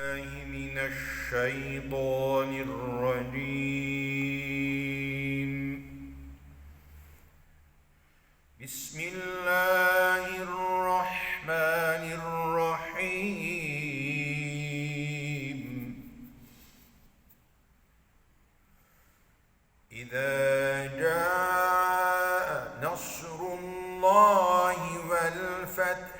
من الشيطان الرجيم. بسم الله الرحمن الرحيم. إذا جاء نصر الله والفتح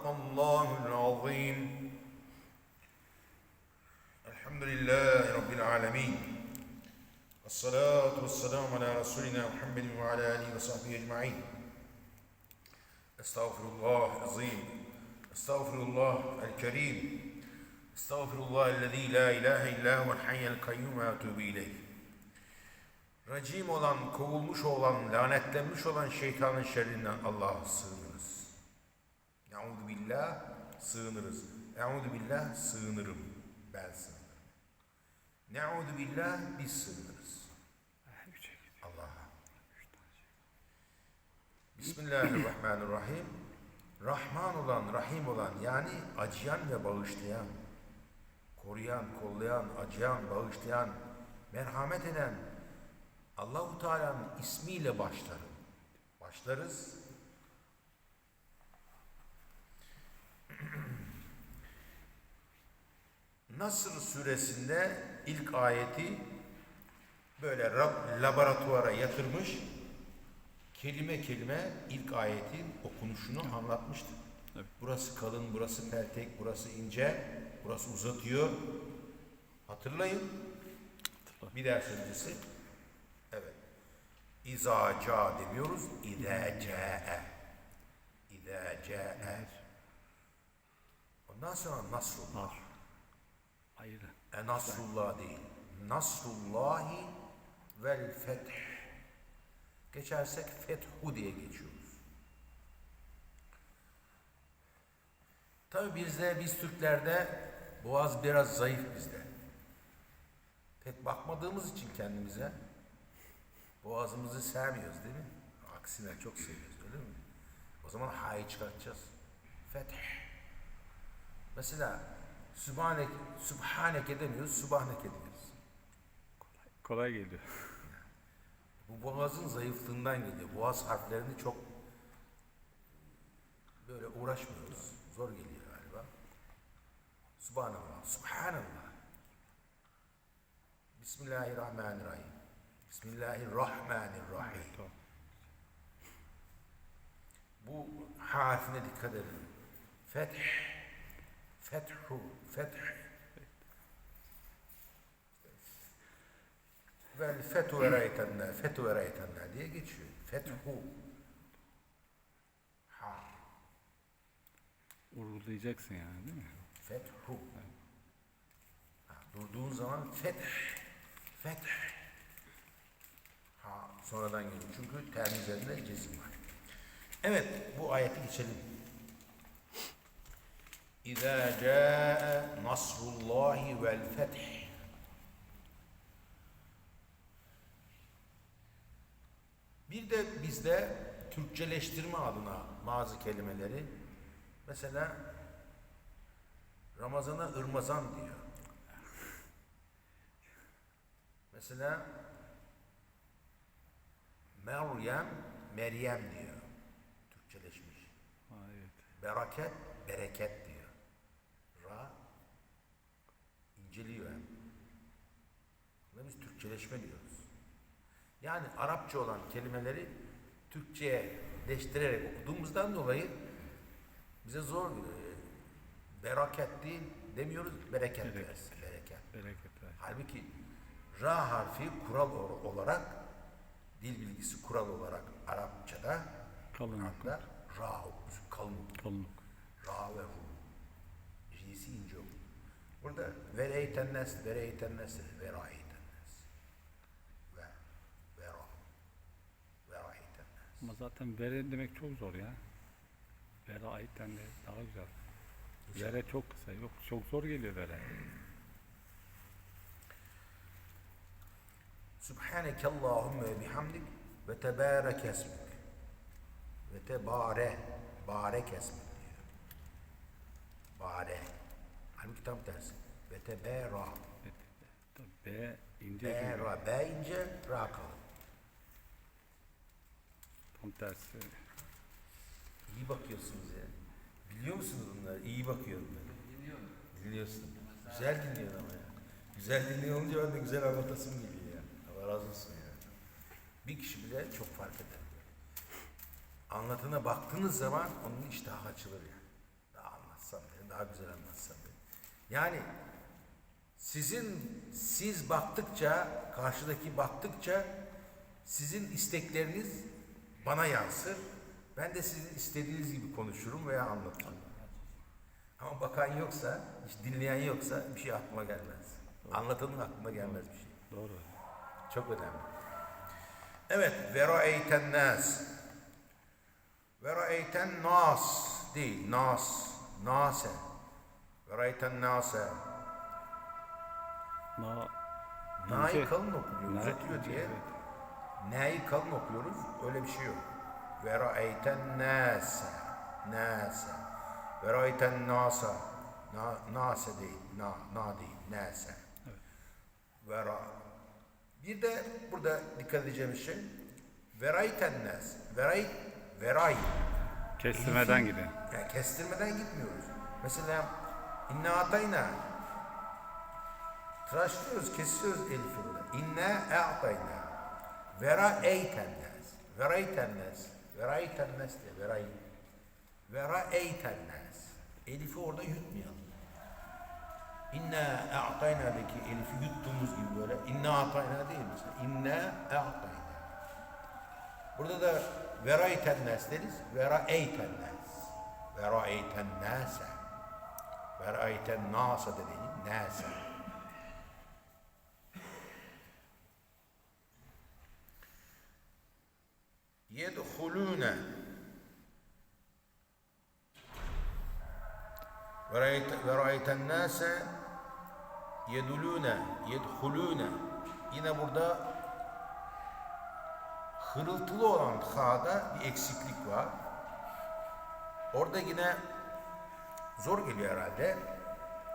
صدق الله العظيم الحمد لله رب العالمين الصلاة والسلام على رسولنا محمد وعلى آله وصحبه أجمعين استغفر الله العظيم استغفر الله الكريم استغفر الله الذي لا إله إلا هو الحي القيوم وأتوب إليه Racim olan, kovulmuş olan, lanetlenmiş olan şeytanın şerrinden Allah'a sığınırız. Euzu billah sığınırız. Euzu billah sığınırım. Ben sığınırım. Neuzu billah biz sığınırız. Allah'a. Bismillahirrahmanirrahim. Rahman olan, Rahim olan yani acıyan ve bağışlayan, koruyan, kollayan, acıyan, bağışlayan, merhamet eden Allahu Teala'nın ismiyle başlarım. Başlarız. Nasr suresinde ilk ayeti böyle Rab- laboratuvara yatırmış kelime kelime ilk ayetin okunuşunu anlatmıştı. Evet. Burası kalın, burası peltek, burası ince, burası uzatıyor. Hatırlayın. Bir ders öncesi. Evet. İza ca demiyoruz. İze ce'e. İze ce'e. Ondan sonra Nasrullah. Ayrı. E Nasrullah değil. Nasrullahi vel feth. Geçersek fethu diye geçiyoruz. Tabi bizde, biz Türklerde boğaz biraz zayıf bizde. Pek bakmadığımız için kendimize boğazımızı sevmiyoruz değil mi? Aksine çok seviyoruz öyle mi? O zaman ha'yı çıkartacağız. Feth. Mesela Sübhanek, Sübhaneke demiyoruz, Sübhaneke diyoruz. Kolay geliyor. Bu boğazın zayıflığından geliyor. Boğaz harflerini çok böyle uğraşmıyoruz. Zor geliyor galiba. Subhanallah, Subhanallah. Bismillahirrahmanirrahim. Bismillahirrahmanirrahim. Tamam. Bu harfine dikkat edin. Feth, fethu, feth. Vel fethu ve reytenler, fethu ve reytenler diye geçiyor. Fethu. Ha, Uğurlayacaksın yani değil mi? fethu. Ha, durduğun zaman feth, feth. Ha, sonradan geliyor. Çünkü ter üzerinde cezim var. Evet, bu ayeti geçelim. İzâ câe nasrullâhi vel feth. Bir de bizde Türkçeleştirme adına bazı kelimeleri mesela Ramazana ırmazan diyor. Mesela Meryem, Meryem diyor. Türkçeleşmiş. Ha, evet. Bereket, bereket diyor. Ra inceliyor hem. Buna biz Türkçeleşme diyoruz. Yani Arapça olan kelimeleri Türkçe'ye leştirerek okuduğumuzdan dolayı bize zor geliyor. Bereket değil demiyoruz, bereket Bereket. deriz. Bereket. Bereket ver. Halbuki ra harfi kural olarak dil bilgisi kural olarak Arapçada, Kalın ra kalın. Kalın. Ra ve ru. Vereyten nas, vereyten nas, verayten nas. Ve, vera, verayten nas. Ama zaten vere demek çok zor ya. Vere aitten de daha güzel. Vere çok kısa. Yok çok zor geliyor vere. Subhaneke Allahümme ve bihamdik ve tebârek esmik. Ve tebâre, barek esmik diyor. Bare. Halbuki tam tersi. Ve. Tabii B ince çünkü. Bera, be ince, ra kalın. Tam tersi. İyi bakıyorsunuz ya. Biliyor musunuz bunları? İyi bakıyorum ben. Dinliyorum. Dinliyorsun. Güzel dinliyorsun ama ya. Güzel dinliyor olunca ben de güzel anlatasım geliyor ya. Allah razı olsun ya. Bir kişi bile çok fark eder. Anlatına baktığınız zaman onun iştahı açılır ya. Daha anlatsam daha güzel anlatsam beni. Yani sizin, siz baktıkça, karşıdaki baktıkça sizin istekleriniz bana yansır. Ben de sizin istediğiniz gibi konuşurum veya anlatırım. Ama bakan yoksa, hiç dinleyen yoksa bir şey aklıma gelmez. Anlatanın aklına gelmez bir şey. Doğru. Çok önemli. Evet, vera'eyten nas. Vera'eyten nas değil, nas, nase. Vera'eyten nase. Na Na'yı kalın okunuyor, Na- ince, diye. evet. N'yi kalın okuyoruz, öyle bir şey yok. Vera'eyten nase, nase. Vera'eyten nasa, na, nase değil, na, na değil, nase. Vera. Bir de burada dikkat edeceğimiz şey, verayten nas, veray, veray. Kestirmeden gidiyor. Yani kestirmeden gitmiyoruz. Mesela inna atayna tıraşlıyoruz, kesiyoruz elif burada. İnna a'tayna. Vera eyten nas. Vera eyten nas. Vera eyten nas diye. Vera Vera eyten nas. Elifi orada yutmayalım. İnna a'tayna'daki elifi yuttuğumuz gibi böyle. İnna a'tayna değil mesela. İnna a'tayna. Burada da vera eyten nas deriz. Vera eyten nas. Vera eyten verayte nasa dedi. Nasa. Yedhulûne ve rayten nase yedulûne yedhulûne yine burada hırıltılı olan ha'da bir eksiklik var. Orada yine zor geliyor herhalde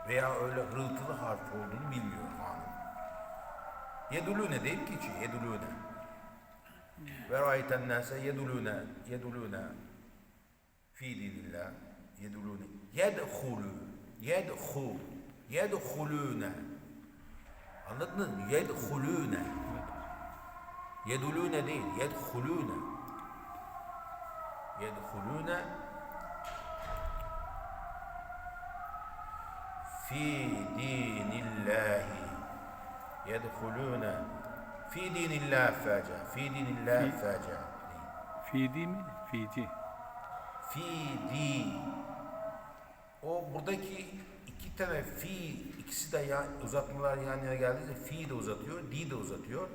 veya öyle hırıltılı harf olduğunu bilmiyorum hanım. Yedulune değil ki hiç yedulune. Ve ra'ayten nase yedulune yedulune fi dinillah yedulune yedhulu yedhu yedhulune anladınız mı? Yedhulune yedulune değil yedhulune yedhulune fi dinillahi yedhulune fi dinillah faca fi dinillah Fi- faca Fidi mi? Fici. fi di o buradaki iki tane fi ikisi de ya, uzatmalar yan yana geldiğinde fi de uzatıyor di de uzatıyor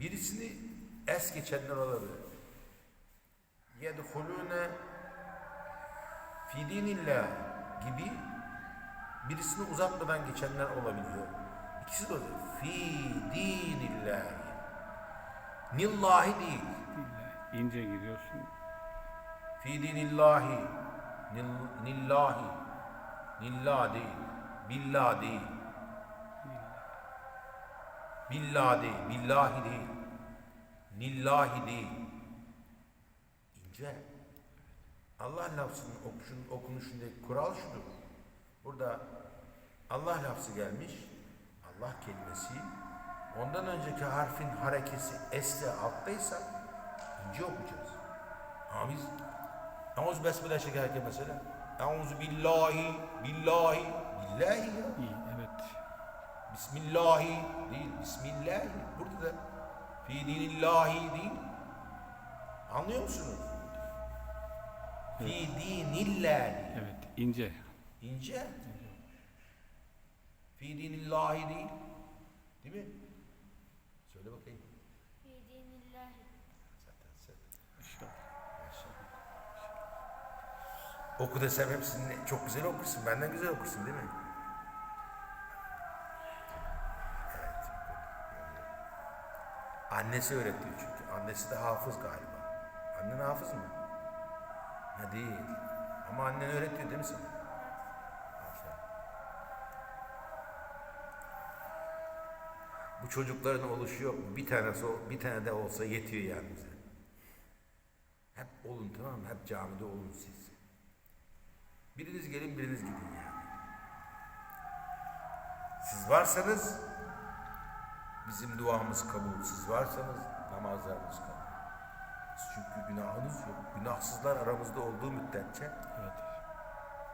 birisini es geçenler olabilir yedhulune fi dinillah gibi birisini uzatmadan geçenler olabiliyor. İkisi de. Fi dinillahi. Nillahi değil. İnce gidiyorsun. Fi dinillahi. Nil, nillahi. Nillah değil. Billah değil. Billah değil. Billahi değil. Nillahi değil. İnce. Allah lafzının okunuşundaki kural şudur. Burada Allah lafzı gelmiş. Allah kelimesi. Ondan önceki harfin harekesi esle alttaysa ince okuyacağız. Ama biz Euzu besmele çekerken mesela Euzu billahi billahi billahi ya. İyi evet. Bismillahi değil, Bismillahi. Burada da fi dinillahi değil. Anlıyor musunuz? Fi dinillahi. Evet ince. İnce. Fi dinillahi değil. Değil mi? Söyle bakayım. Fi dinillahi. Zaten sen. İnşallah. Oku desem hepsini çok güzel okursun. Benden güzel okursun değil mi? Evet. Annesi öğretiyor çünkü. Annesi de hafız galiba. Annen hafız mı? Ha değil. Ama annen öğretiyor değil mi sana? Bu çocukların oluşu yok mu? Bir tanesi, bir tane de olsa yetiyor yani bize. Hep olun tamam mı? Hep camide olun siz. Biriniz gelin biriniz gidin yani. Siz varsanız bizim duamız kabul. Siz varsanız namazlarımız kabul. Çünkü günahınız yok. Günahsızlar aramızda olduğu müddetçe evet.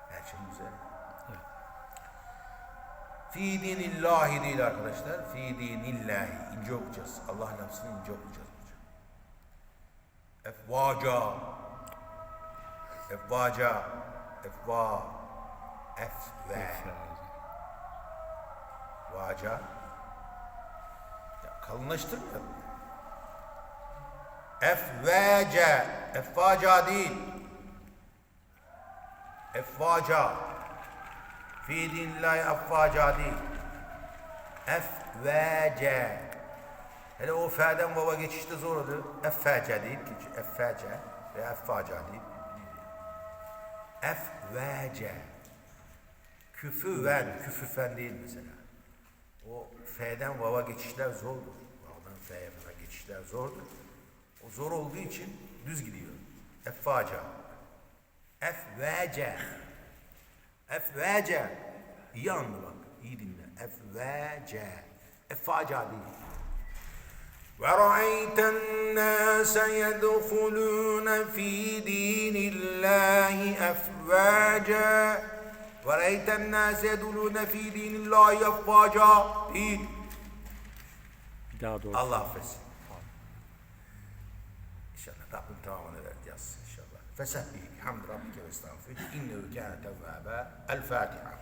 her şey güzel. Fi dinillahi değil arkadaşlar. Fi dinillahi. İnce okuyacağız. Allah lafzını ince okuyacağız. hocam. Efvaca. Efvaca. Efva. Efve. Vaca. Ya kalınlaştırmayalım. Efvece. Efvaca değil. Efvaca. Fi dinillahi efvaca değil. Efvece. Hele o fe'den baba geçişte zor oluyor. Effece deyip geçiyor. Effece ve effaca deyip Efvece. Küfüven, küfüfen değil mesela. O F'den vava geçişler zordur. Vav'dan F'ye falan geçişler zordur. O zor olduğu için düz gidiyor. Effaca. Efvece. Efvece. İyi anla bak. iyi dinle. Efvece. Effaca değil. ورأيت الناس يدخلون في دين الله أفواجا ورأيت الناس يدخلون في دين الله أفواجا değil. Bir daha doğru. Allah affetsin. İnşallah Rabbim tamamını vereceğiz inşallah. Fesebbih بحمد ربك واستغفره إنه كان توابا الفاتحة